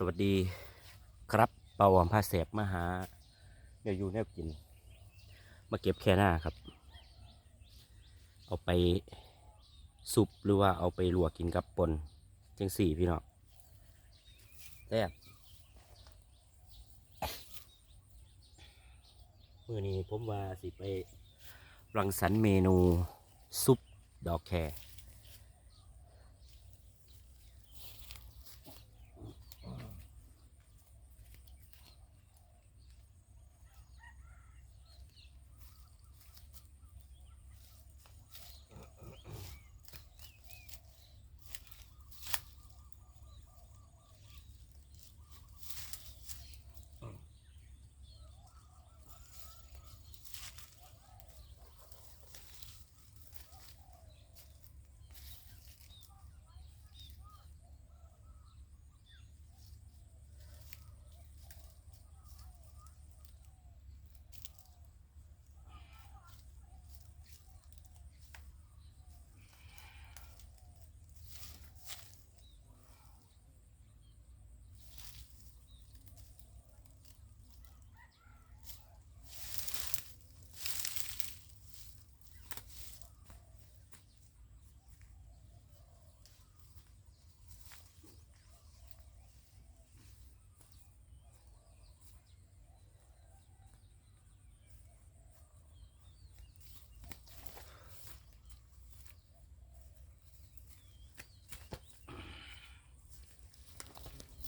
สวัสดีครับเปาวอมผ้าแสบมาหาเดี๋ยวอยู่แนวกิน มาเก็บแค่หน้าครับ เอาไปซุปหรือว่าเอาไปลวกกินกับปนจังสี่พี่น้องแซ่บมือนี้ผมว่าสิไปรังสรรค์เมนูซุปดอกแคร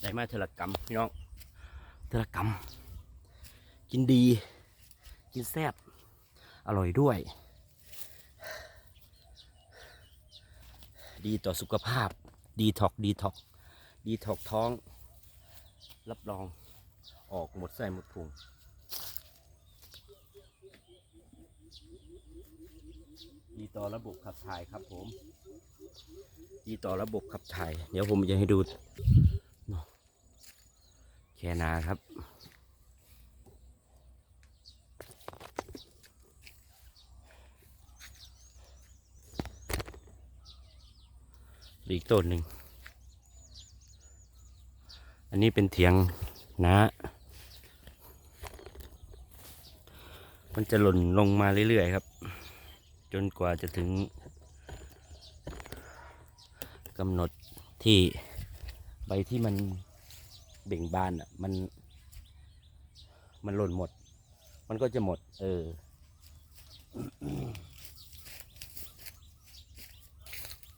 ได้มาเทละกรรมพี่น้องเทละกรรมกินดี กินแซ่บอร่อยด้วย ดีต่อสุขภาพ ดีท็อกดีท็อกดีท็อกท้อง รับรองออกหมดไส้หมดพุงดีต่อระบบขับถ่ายครับผม ดีต่อระบบขับถ่าย เดี๋ยวผมจะให้ดู แค่นาครับ อีกต้นหนึ่ง อันนี้เป็นเถียงนะมันจะหล่นลงมาเรื่อยๆครับ จนกว่าจะถึงกำหนดที่ใบที่มัน เบ่งบานอะ มัน มันหล่นหมด มันก็จะหมด เออ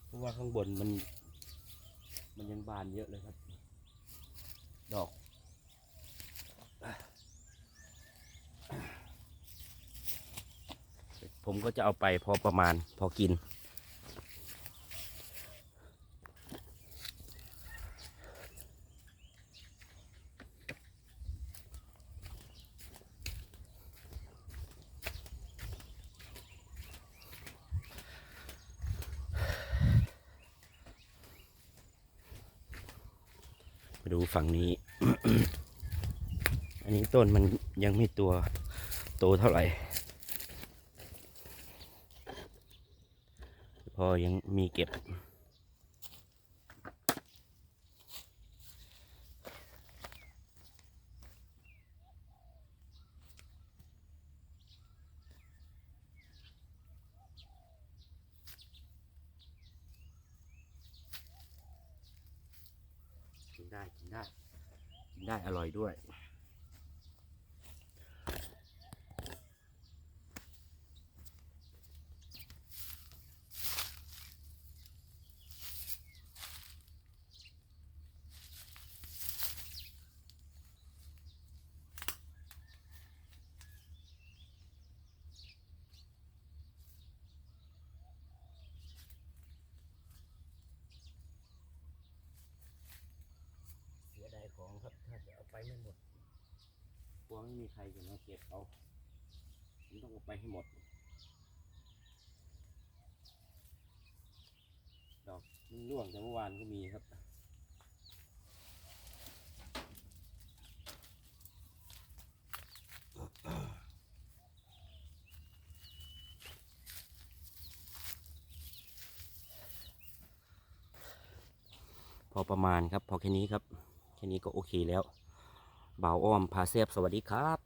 เพราะว่าข้างบนมัน มันยังบานเยอะเลยครับ ดอกผมก็จะเอาไปพอประมาณพอกิน ดูฝั่งนี้ อันนี้ต้นมันยังไม่ตัวโตเท่าไหร่ พอยังมีเก็บ ได้กินได้ กินได้อร่อยด้วย ของครับ ถ้าจะเอาไปไม่หมดกลัวไม่มีใครจะมาเก็บเอาผมต้องเอาไปให้หมด ดอกมันร่วงแต่เมื่อวานก็มีครับพอประมาณครับ พอแค่นี้ครับ แค่นี้ก็โอเคแล้วบ่าวอ้อมพาเซฟสวัสดีครับ